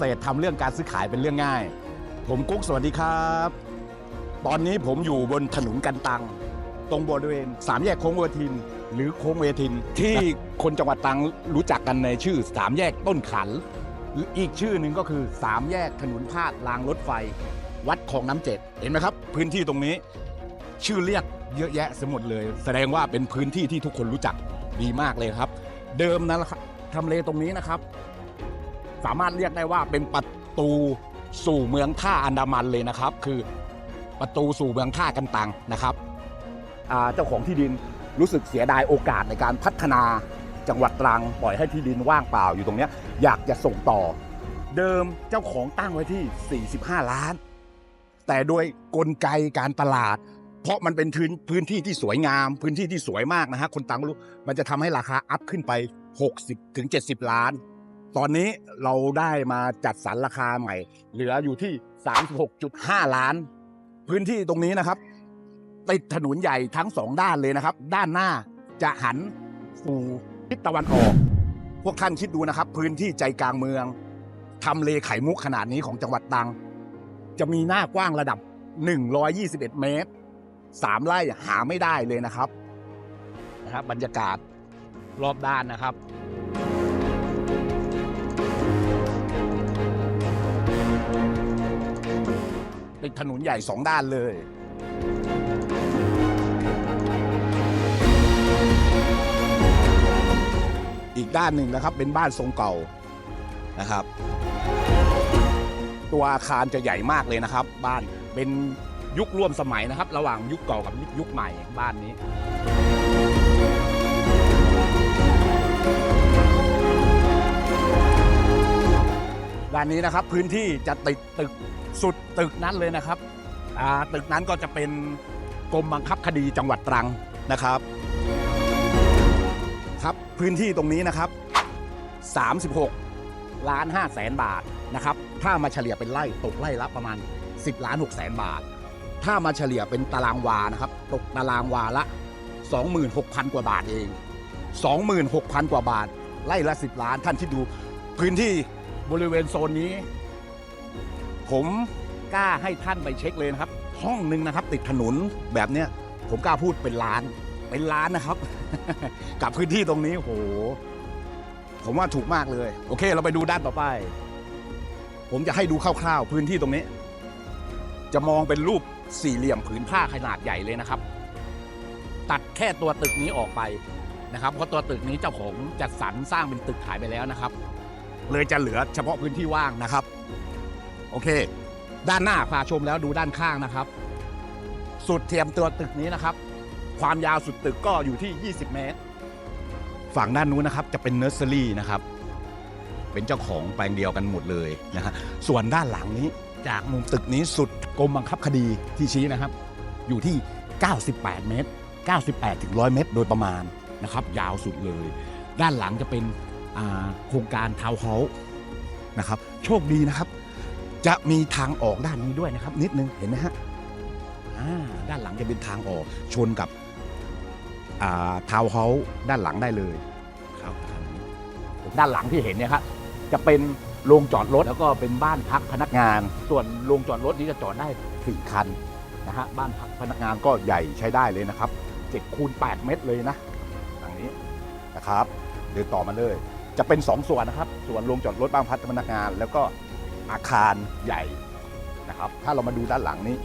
ษตรทำเรื่องการซื้อขายเป็นเรื่องง่าย ผมกุ๊กสวัสดีครับ ตอนนี้ผมอยู่บนถนนกันตัง ตรงบริเวณสามแยกโค้งเวทิน หรือโค้งเวทิน ที่คนจังหวัดตรังรู้จักกันในชื่อสามแยกต้นขันหรืออีกชื่อหนึ่งก็คือสามแยกถนนพาดรางรถไฟ วัดคลองน้ำเจ็ดเห็นไหมครับ พื้นที่ตรงนี้ ชื่อเรียกเยอะแยะสมหมดเลย แสดงว่าเป็นพื้นที่ที่ทุกคนรู้จักดีมากเลยครับ เดิมนะครับทำเลตรงนี้นะครับ สามารถเรียกได้ว่าเป็นประตูสู่เมืองท่าอันดามันเลยนะครับ คือประตูสู่เมืองท่ากันตังนะครับเจ้าของที่ดินรู้สึกเสียดายโอกาสในการพัฒนาจังหวัดตรังปล่อยให้ที่ดินว่างเปล่าอยู่ตรงนี้อยากจะส่งต่อ เดิมเจ้าของตั้งไว้ที่ 45 ล้าน แต่โดยกลไกการตลาด เพราะมันเป็นพื้นพื้นที่ที่สวยงาม พื้นที่ที่สวยมากนะฮะคนต่างรู้มันจะทำให้ราคาอัพขึ้นไป 60ถึง70 ล้าน ตอนนี้เราได้มาจัดสรรราคาใหม่ เหลืออยู่ที่ 36.5 ล้าน พื้นที่ตรงนี้นะครับ ติดถนนใหญ่ทั้งสองด้านเลยนะครับ ด้านหน้าจะหันสู่ทิศตะวันออก พวกท่านคิดดูนะครับ พื้นที่ใจกลางเมืองทำเลไข่มุกขนาดนี้ของจังหวัดตรัง จะมีหน้ากว้างระดับ 121 เมตรสามไร่หาไม่ได้เลยนะครับนะครับ บรรยากาศรอบด้านนะครับ ติดถนนใหญ่สองด้านเลย อีกด้านหนึ่งนะครับเป็นบ้านทรงเก่านะครับ ตัวอาคารจะใหญ่มากเลยนะครับ บ้านเป็นยุคร่วมสมัยนะครับ ระหว่างยุคเก่ากับยุคใหม่บ้านนี้ด้านนี้นะครับพื้นที่จะติดตึก สุดตึกนั้นเลยนะครับตึกนั้นก็จะเป็นกรมบังคับคดีจังหวัดตรังนะครับ ครับพื้นที่ตรงนี้นะครับ 36 ล้าน5แสนบาทนะครับ ถ้ามาเฉลี่ยเป็นไร่ตกไร่ละประมาณ 10 ล้าน6แสนบาท ถ้ามาเฉลี่ยเป็นตารางวานะครับ ตกตารางวาละ 26,000 กว่าบาทเอง 26,000 กว่าบาท ไร่ละ 10 ล้านท่านที่ดูพื้นที่บริเวณโซนนี้ ผมกล้าให้ท่านไปเช็คเลยนะครับ ห้องหนึ่งนะครับ ติดถนนแบบเนี้ยผมกล้าพูดเป็นล้านเป็นล้านนะครับ กับพื้นที่ตรงนี้โห ผมว่าถูกมากเลย โอเค เราไปดูด้านต่อไป ผมจะให้ดูคร่าวๆพื้นที่ตรงนี้ จะมองเป็นรูปสี่เหลี่ยมผืนผ้าขนาดใหญ่เลยนะครับ ตัดแค่ตัวตึกนี้ออกไปนะครับเพราะตัวตึกนี้เจ้าของจัดสรรสร้างเป็นตึกขายไปแล้วนะครับ เลยจะเหลือเฉพาะพื้นที่ว่างนะครับ โอเค ด้านหน้าพาชมแล้วดูด้านข้างนะครับ สุดเทียมตัวตึกนี้นะครับ ความยาวสุดตึกก็อยู่ที่ 20 เมตร ฝั่งด้านนู้นนะครับจะเป็นเนอร์เซอรี่นะครับ เป็นเจ้าของแปลงเดียวกันหมดเลยนะฮะส่วนด้านหลังนี้จากมุมตึกนี้สุดกรมบังคับคดีที่ชี้นะครับ อยู่ที่ 98 เมตร 98 ถึง 100 เมตร โดยประมาณนะครับ ยาวสุดเลย ด้านหลังจะเป็นโครงการทาวน์เฮาส์นะครับ โชคดีนะครับ จะมีทางออกด้านนี้ด้วยนะครับ นิดนึงเห็นไหมฮะอ่าด้านหลังจะเป็นทางออกชนกับอ่าทาวน์เฮาส์ด้านหลังได้เลยครับด้านหลังที่เห็นเนี่ยครับจะเป็นโรงจอดรถแล้วก็เป็นบ้านพักพนักงาน ส่วนโรงจอดรถนี้จะจอดได้สี่คันนะฮะบ้านพักพนักงานก็ใหญ่ใช้ได้เลยนะครับ7คูณ8เมตรเลยนะทางนี้นะครับ เดินต่อมาเลย จะเป็น 2 ส่วนนะครับ ส่วนโรงจอดรถบ้านพักพนักงาน แล้วก็ อาคารใหญ่นะครับ ถ้าเรามาดูด้านหลังนี้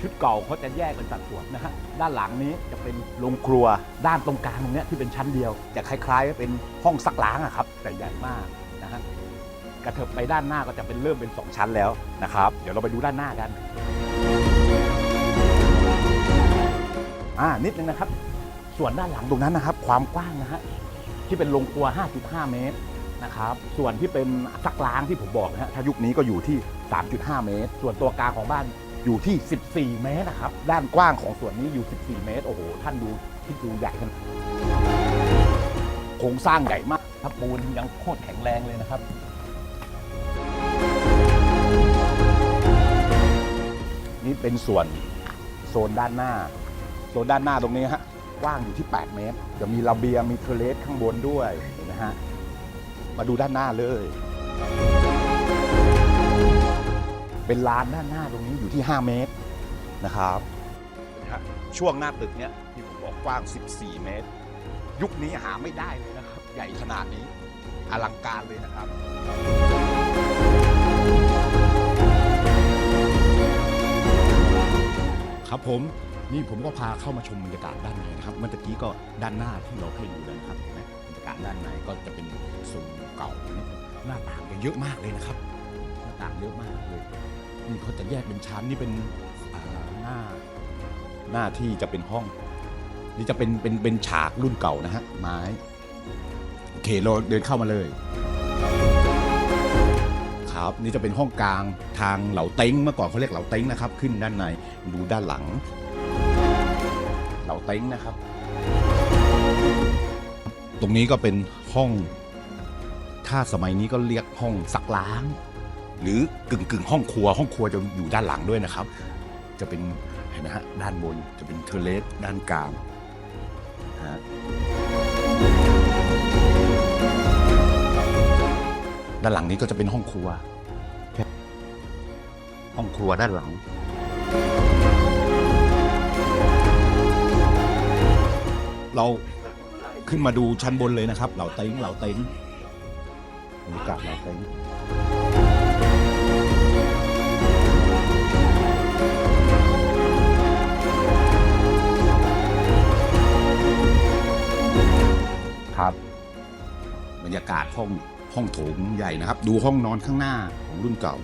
ชุดเก่าเขาจะแยกเป็นสัดส่วนนะฮะด้านหลังนี้จะเป็นโรงครัวด้านตรงกลางตรงเนี้ยที่เป็นชั้นเดียว จะคล้ายๆเป็นห้องซักล้างอะครับ แต่ใหญ่มากนะฮะกระเถิบไปด้านหน้าก็จะเป็นเริ่มเป็น 2 ชั้นแล้วนะครับ เดี๋ยวเราไปดูด้านหน้ากันอ่านิดนึงนะครับ ส่วนด้านหลังตรงนั้นนะครับ ความกว้างนะฮะที่เป็นโรงครัว 5.5 เมตร นะครับ ส่วนที่เป็นซักล้างที่ผมบอกนะฮะถ้ายุคนี้ก็อยู่ที่ 3.5 เมตร ส่วนตัวกลางของบ้านอยู่ที่ 14 เมตรนะครับ ด้านกว้างของส่วนนี้อยู่ 14 เมตร โอ้โห ท่านดูที่ดูใหญ่ขนาดโครงสร้างใหญ่มากครับปูนยังโคตรแข็งแรงเลยนะครับ นี่เป็นส่วนโซนด้านหน้า โซนด้านหน้าตรงนี้ฮะกว้างอยู่ที่ 8 เมตร จะมีระเบียงมีเทเลสข้างบนด้วยเห็นไหมฮะ มาดูด้านหน้าเลย เป็นลานด้านหน้าตรงนี้อยู่ที่ 5 เมตรนะครับนะฮะช่วงหน้าตึกเนี้ยที่ผมบอกกว้าง 14 เมตร ยุคนี้หาไม่ได้เลยนะครับ ใหญ่ขนาดนี้อลังการเลยนะครับ ครับผมนี่ผมก็พาเข้ามาชมบรรยากาศด้านในนะครับ เมื่อตะกี้ก็ด้านหน้าที่เราให้ดูแล้วนะครับเห็นไหมบรรยากาศด้านในก็จะเป็นทรง เก่านิดนึงหน้าต่างเยอะมากเลยนะครับ หน้าต่างเยอะมากเลยนี่เขาจะแยกเป็นชั้นนี่เป็นหน้าหน้าที่จะเป็นห้อง นี่จะเป็นเป็นเป็นฉากรุ่นเก่านะฮะไม้โอเคเราเดินเข้ามาเลย ครับนี่จะเป็นห้องกลางทางเหล่าเต็งเมื่อก่อนเขาเรียกเหล่าเต็งนะครับ ขึ้นด้านในดูด้านหลัง เหล่าเต็งนะครับ ตรงนี้ก็เป็นห้อง ถ้าสมัยนี้ก็เรียกห้องซักล้าง หรือกึ่งกึ่งๆห้องครัว ห้องครัวจะอยู่ด้านหลังด้วยนะครับ จะเป็นเห็นไหมฮะด้านบนจะเป็นเทอร์เลสด้านกลางนะฮะด้านหลังนี้ก็จะเป็นห้องครัว ห้องครัวด้านหลัง เราขึ้นมาดูชั้นบนเลยนะครับ เหล่าเต็งเหล่าเต็ง บรรยากาศเหล่าเต็ครับ บรรยากาศห้องห้องโถงใหญ่นะครับ ดูห้องนอนข้างหน้าของรุ่นเก่า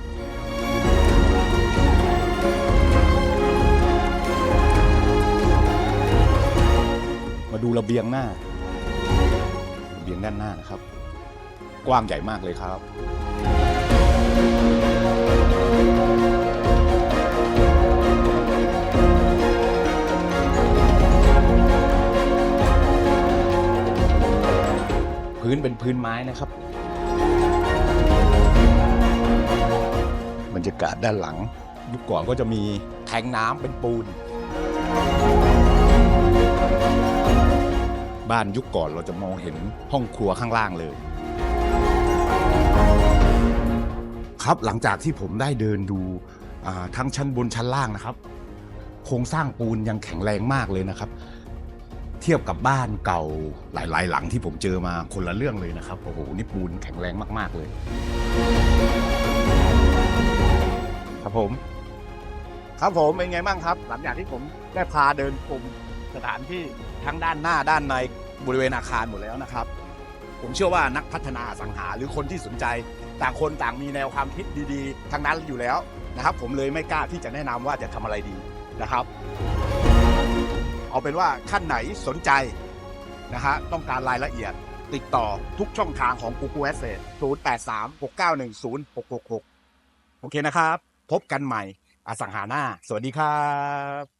มาดูระเบียงหน้าระเบียงด้านหน้านะครับ กว้างใหญ่มากเลยครับ พื้นเป็นพื้นไม้นะครับ บรรยากาศด้านหลัง ยุคก่อนก็จะมีแทงน้ำเป็นปูน บ้านยุคก่อนเราจะมองเห็นห้องครัวข้างล่างเลย ครับหลังจากที่ผมได้เดินดูทั้งชั้นบนชั้นล่างนะครับ โครงสร้างปูนยังแข็งแรงมากเลยนะครับ เทียบกับบ้านเก่าหลาย ๆ หลังที่ผมเจอมาคนละเรื่องเลยนะครับโอ้โหนี่ปูนแข็งแรงมาก ๆเลย ครับผม ครับผมเป็นไงบ้างครับ หลังจากที่ผมได้พาเดินชมสถานที่ทั้งด้านหน้าด้านในบริเวณอาคารหมดแล้วนะครับ ผมเชื่อว่านักพัฒนาสังหาหรือคนที่สนใจ ต่างคนต่างมีแนวความคิดดีๆทั้งนั้นอยู่แล้วนะครับ ผมเลยไม่กล้าที่จะแนะนำว่าจะทำอะไรดีนะครับ เอาเป็นว่าท่านไหนสนใจนะฮะต้องการรายละเอียดติดต่อทุกช่องทางของ Google Asset 083 691 0666 โอเคนะครับ พบกันใหม่อสังหาหน้า สวัสดีครับ